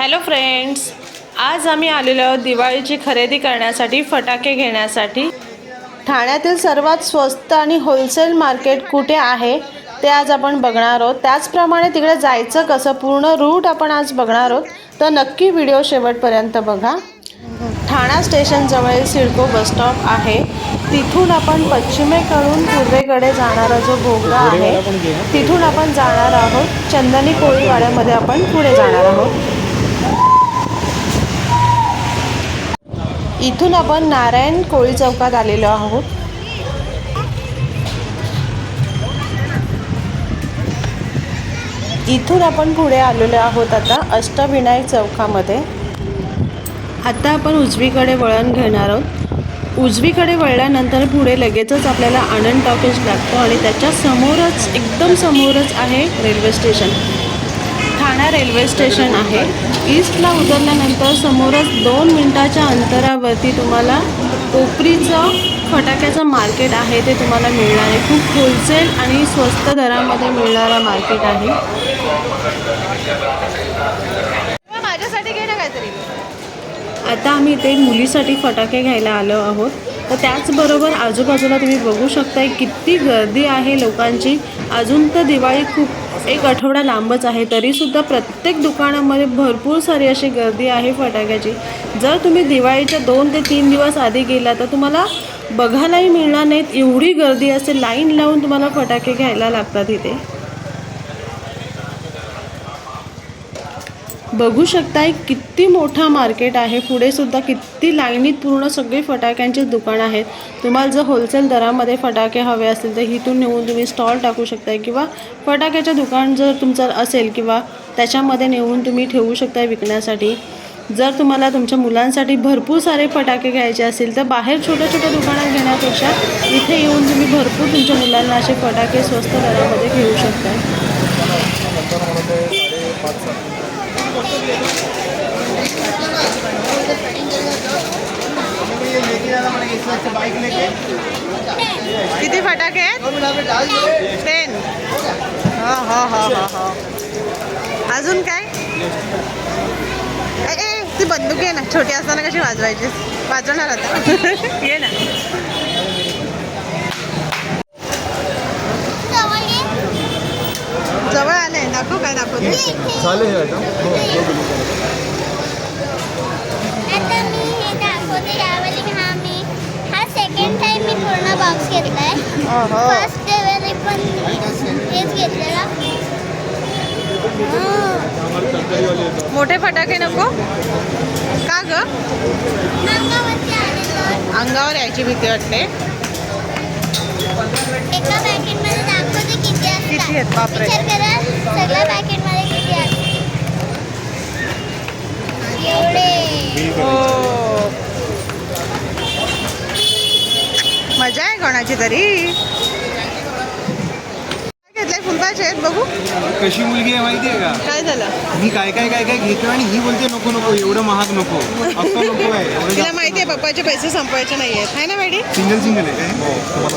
Hello friends आज आम्ही आलेलो आहोत दिवाळीची खरेदी करण्यासाठी फटाके घेण्यासाठी. ठाण्यातील सर्वात स्वस्त आणि होलसेल मार्केट कुठे आहे ते आज आपण बघणार आहोत. त्याचप्रमाणे तिकडे जायचं कसं पूर्ण रूट आपण आज बघणार आहोत. तर नक्की व्हिडिओ शेवटपर्यंत बघा. ठाणा स्टेशनजवळील सिडको बसस्टॉप आहे. तिथून आपण पश्चिमेकडून पूर्वेकडे जाणारा जो बोगदा आहे तिथून आपण जाणार आहोत. चंदनी कोळीवाड्यामध्ये आपण पुढे जाणार आहोत. इथून आपण नारायण कोळी चौकात आलेलो आहोत. इथून आपण पुढे आलेलो आहोत आता अष्टविनायक चौकामध्ये. आता आपण उजवीकडे वळण घेणार आहोत. उजवीकडे वळल्यानंतर पुढे लगेचच आपल्याला आनंद टॉकीज लागतो आणि त्याच्या समोरच एकदम समोरच आहे railway station. Thane railway station आहे. ईस्टला उतरल्यानंतर समोरच दोन मिनिटाच्या अंतरावरती तुम्हाला कोपरीचं फटाक्याचं मार्केट आहे ते तुम्हाला मिळणार आहे. खूप होलसेल आणि स्वस्त दरामध्ये मिळणारा मार्केट आहे. माझ्यासाठी घे ना काहीतरी. आता आम्ही इथे मुलीसाठी फटाके घ्यायला आलो आहोत. तर त्याचबरोबर आजूबाजूला तुम्ही बघू शकताय किती गर्दी आहे लोकांची. अजून तर दिवाळी खूप एक आठवडा लांबच आहे तरीसुद्धा प्रत्येक दुकानामध्ये भरपूर सारी अशी गर्दी आहे फटाक्याची. जर तुम्ही दिवाळीच्या दोन ते तीन दिवस आधी गेला तर तुम्हाला बघायलाही मिळणार नाहीत. एवढी गर्दी असते लाईन लावून तुम्हाला फटाके घ्यायला लागतात इथे. बघू शकताय किती मोठा मार्केट आहे. पुढेसुद्धा किती लाईनीत पूर्ण सगळी फटाक्यांची दुकानं आहेत. तुम्हाला जर होलसेल दरामध्ये फटाके हवे असतील तर इथून नेऊन तुम्ही स्टॉल टाकू शकताय किंवा फटाक्याचं दुकान जर तुमचं असेल किंवा त्याच्यामध्ये नेऊन तुम्ही ठेवू शकताय विकण्यासाठी. जर तुम्हाला तुमच्या मुलांसाठी भरपूर सारे फटाके घ्यायचे असेल तर बाहेर छोट्या छोट्या दुकानात घेण्यापेक्षा इथे येऊन तुम्ही भरपूर तुमच्या मुलांना असे फटाके स्वस्त दरामध्ये घेऊ शकताय. किती फटाके आहेत? टेन हा हा हा हा हा. अजून काय? ए, ए ती बंदूक आहे ना. छोटी असताना कशी वाजवायची वाजवणार आता. ये ना जवळ आले दाखव काय दाखवते चालेल हे आता हो. बघू आता मी हे दाखवते यावेळी हा मी हा सेकंड टाइम मी पूर्ण बॉक्स फर्स्ट वेळी पण हेच घेतलेला. मोठे फटाके नको. का ग? अंगावर यायची भीती वाटते. एका पॅकेटमध्ये दाखवते किती असतात. किती आहेत? बापरे. सगळ्या पॅकेटमध्ये किती असतात एवढे हो मजा आहे कोणाची तरी. काय घेतलंय फुलपाचे आहेत बघू. कशी मुलगी आहे माहिती आहे का? काय झालं? मी काय काय काय काय घेतो आणि ही बोलते नको नको एवढं महाग नको. अक्का नको आहे एवढं तिला माहिती आहे पप्पाचे पैसे संपवायचे नाही आहेत है ना मॅडी सिंगल सिंगल आहे काय?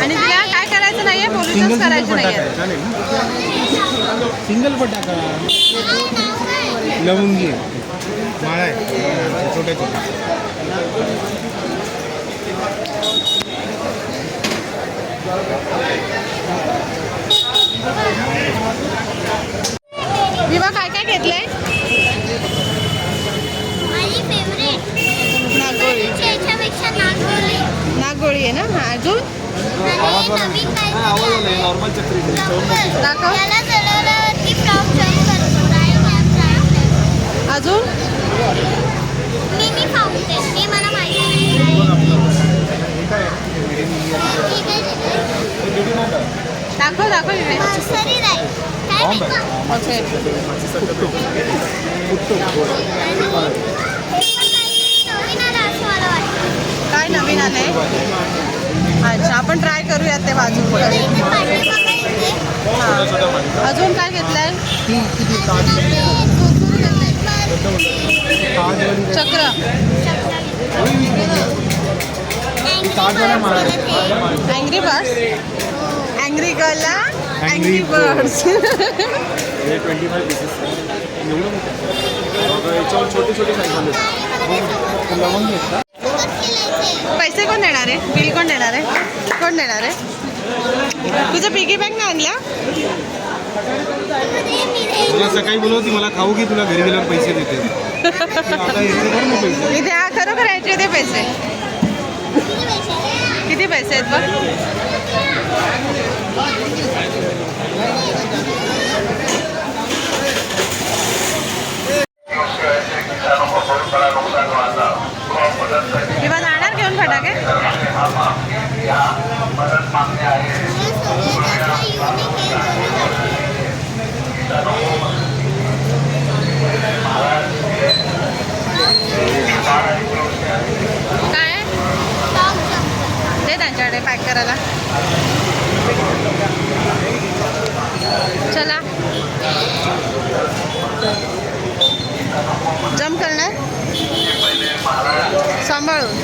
आणि तिला काय करायचं नाहीये? सिंगल पोलिसच सिंगल करायचं फटाका नाहीये. आहे चालेल ना? सिंगल फटाका लवंगी आहे. माळा आहे. छोट्या छोट्या. विवा काय काय घेतलंय? नागोळी. आहे ना? हा, अजून? अजून? हे मला माहिती नाही. ठीक आहे? दाखव दाखव काय नवीन आलं अच्छा आपण ट्राय करूयात ते बाजू हां. अजून काय घेतलंय? चक्र. अँग्री बर्ड्स अँग्री गर्लला अँग्री बर्ड्स हे ट्वेंटी फाय पीसेस एवढं मोठं याच्यावर छोटी छोटी का? पैसे कोण देणार आहे? बिल कोण देणार आहे? कोण देणार आहे? तुझं पिगी बँक ना आणल्या तुला सकाळी बोलवती मला खाऊ की तुला घरी गेल्यावर पैसे देते. आता येते बरं ना पैसे. इथे हा खरोखर यायचे ते पैसे. किती पैसे आहेत बघ किंवा जाणार घेऊन फटाके काय आहे? दे त्यांच्याकडे पॅक करायला. चला. जम करणार? सांभाळून.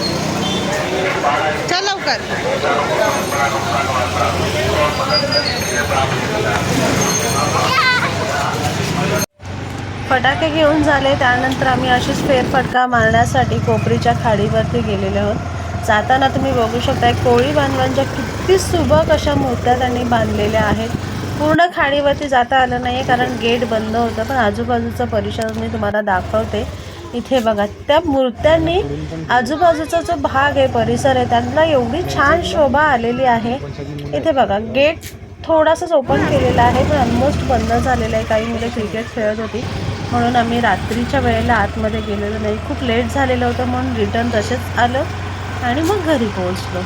चल लवकर. फटाके घेऊन झाले त्यानंतर आम्ही अशीच फेरफटका मारण्यासाठी कोपरीच्या खाडीवरती गेलेलो आहोत. जाताना तुम्ही बघू शकता कोळी बांधवांच्या किती सुबक अशा मूर्त्या त्यांनी बांधलेल्या आहेत. पूर्ण खाडीवरती जाता आलं नाही कारण गेट बंद होतं. पण आजूबाजूचा परिसर मी तुम्हाला दाखवते. इथे बघा त्या मूर्त्यांनी आजूबाजूचा जो भाग आहे परिसर आहे त्यांना एवढी छान शोभा आलेली आहे. इथे बघा गेट थोडासाच ओपन केलेला आहे पण ऑलमोस्ट बंद झालेलं आहे. काही मुलं क्रिकेट खेळत होती. म्हणून आम्ही रात्रीच्या वेळेला आतमध्ये गेलेलो नाही. खूप लेट झालेलं होतं म्हणून रिटर्न तसेच आलं. आणि मग घरी पोहोचलो.